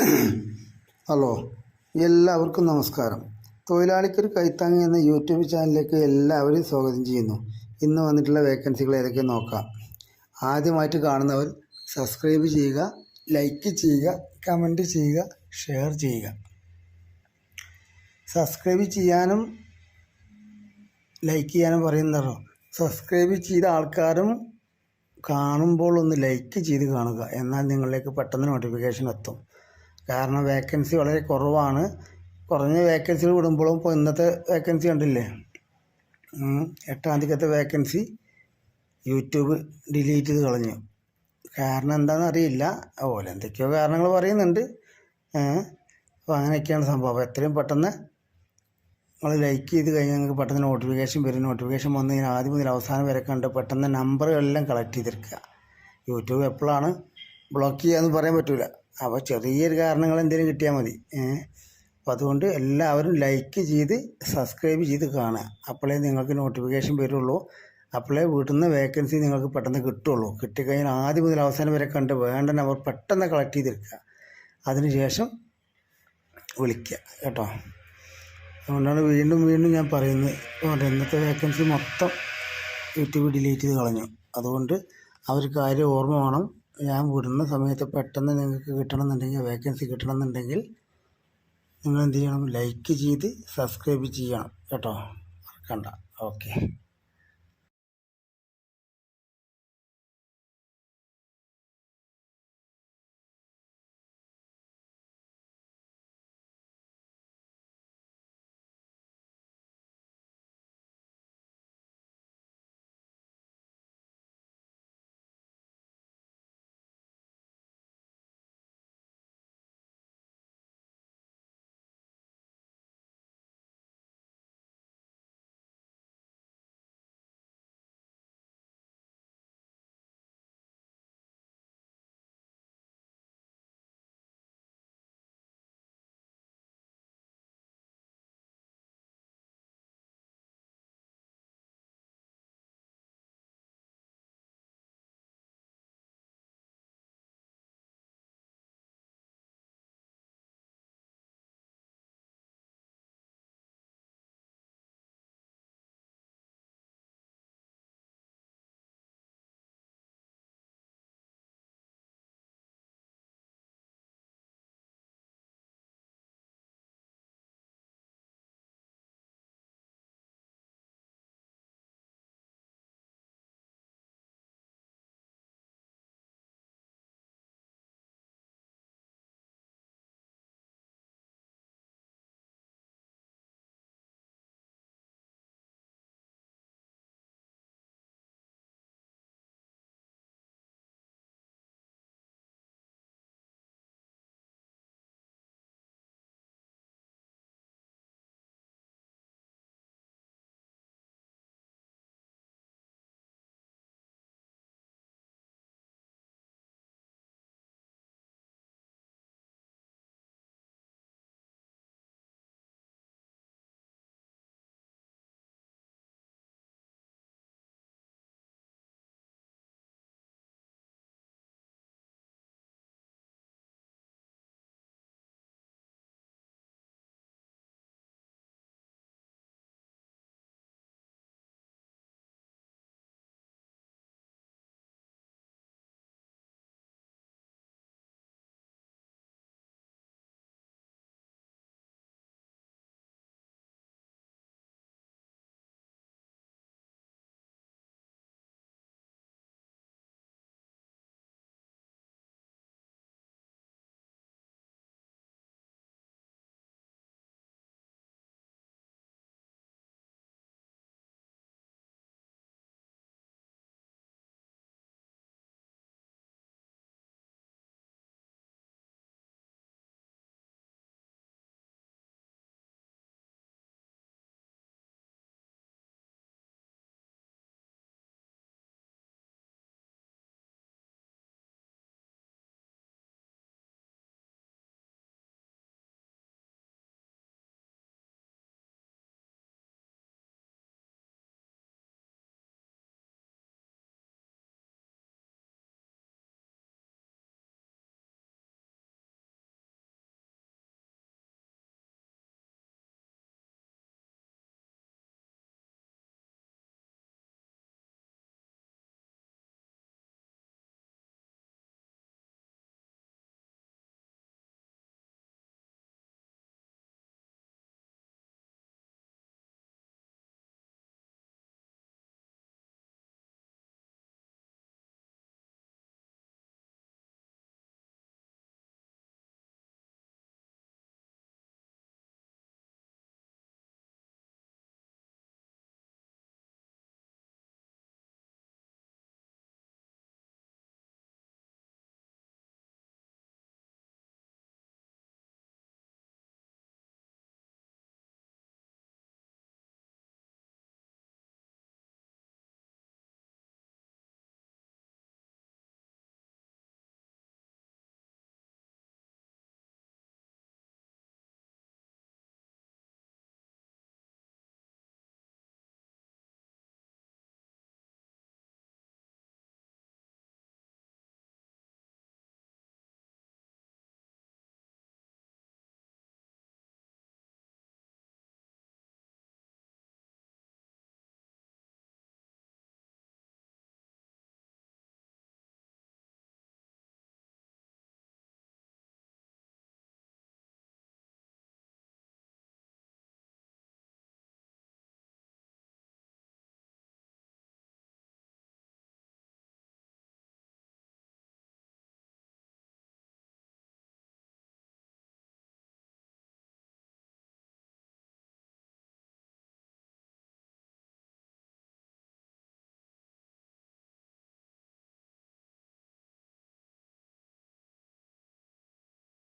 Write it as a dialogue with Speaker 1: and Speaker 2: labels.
Speaker 1: Hello എല്ലാവർക്കും നമസ്കാരം. തൊഴിലാളിക്കൊരു കൈത്താങ്ങി എന്ന യൂട്യൂബ് ചാനലിലേക്ക് എല്ലാവരും സ്വാഗതം ചെയ്യുന്നു. ഇന്ന് വന്നിട്ടുള്ള വേക്കൻസികൾ ഏതൊക്കെ നോക്കാം. ആദ്യമായിട്ട് കാണുന്നവർ സബ്സ്ക്രൈബ് ചെയ്യുക ലൈക്ക് ചെയ്യുക കമന്റ് ചെയ്യുക ഷെയർ ചെയ്യുക. സബ്സ്ക്രൈബ് ചെയ്യാനും ലൈക്ക് ചെയ്യാനും പറയുന്നതോ സബ്സ്ക്രൈബ് ചെയ്ത ആൾക്കാരും കാണുമ്പോൾ ഒന്ന് ലൈക്ക് ചെയ്ത് കാണുക. എന്നാൽ നിങ്ങളിലേക്ക് പെട്ടെന്ന് നോട്ടിഫിക്കേഷൻ എത്തും. കാരണം വേക്കൻസി വളരെ കുറവാണ്. കുറഞ്ഞ വേക്കൻസികൾ വിടുമ്പോഴും ഇപ്പോൾ ഇന്നത്തെ വേക്കൻസി കണ്ടില്ലേ? ഉം, എട്ടാം തീയതിക്കത്തെ വേക്കൻസി യൂട്യൂബ് ഡിലീറ്റ് ചെയ്ത് കളഞ്ഞു. കാരണം എന്താണെന്ന് അറിയില്ല. അതുപോലെ എന്തൊക്കെയോ കാരണങ്ങൾ പറയുന്നുണ്ട്. അപ്പോൾ അങ്ങനെയൊക്കെയാണ് സംഭവം. അപ്പോൾ എത്രയും പെട്ടെന്ന് നിങ്ങൾ ലൈക്ക് ചെയ്ത് കഴിഞ്ഞാൽ നിങ്ങൾക്ക് പെട്ടെന്ന് നോട്ടിഫിക്കേഷൻ വരും. നോട്ടിഫിക്കേഷൻ വന്നു കഴിഞ്ഞാൽ ആദ്യം മുതൽ അവസാനം വരെ കണ്ട് പെട്ടെന്ന് നമ്പറുകളെല്ലാം കളക്ട് ചെയ്തെടുക്കുക. യൂട്യൂബ് എപ്പോഴാണ് ബ്ലോക്ക് ചെയ്യാന്ന് പറയാൻ പറ്റില്ല അപ്പോൾ ചെറിയൊരു കാരണങ്ങൾ എന്തെങ്കിലും കിട്ടിയാൽ മതി അപ്പോൾ അതുകൊണ്ട് എല്ലാവരും ലൈക്ക് ചെയ്ത് സബ്സ്ക്രൈബ് ചെയ്ത് കാണുക. അപ്പോഴേ നിങ്ങൾക്ക് നോട്ടിഫിക്കേഷൻ വരുള്ളൂ. അപ്പോഴേ വീട്ടിൽ നിന്ന് വേക്കൻസി നിങ്ങൾക്ക് പെട്ടെന്ന് കിട്ടുള്ളൂ. കിട്ടിക്കഴിഞ്ഞാൽ ആദ്യം മുതൽ അവസാനം വരെ കണ്ട് വേണ്ട നമ്പർ പെട്ടെന്ന് കളക്ട് ചെയ്തെടുക്കുക. അതിനുശേഷം വിളിക്കുക കേട്ടോ. അതുകൊണ്ടാണ് വീണ്ടും വീണ്ടും ഞാൻ പറയുന്നത്. അതുകൊണ്ട് ഇന്നത്തെ വേക്കൻസി മൊത്തം യൂട്യൂബ് ഡിലീറ്റ് ചെയ്ത് കളഞ്ഞു. അതുകൊണ്ട് ഒരു കാര്യം ഓർമ്മ വേണം. ഞാൻ വിടുന്ന സമയത്ത് പെട്ടെന്ന് നിങ്ങൾക്ക് കിട്ടണമെന്നുണ്ടെങ്കിൽ വേക്കൻസി കിട്ടണമെന്നുണ്ടെങ്കിൽ നിങ്ങൾ എന്ത് ചെയ്യണം? ലൈക്ക് ചെയ്ത് സബ്സ്ക്രൈബ് ചെയ്യണം. കേട്ടോ? മറക്കണ്ട. ഓക്കെ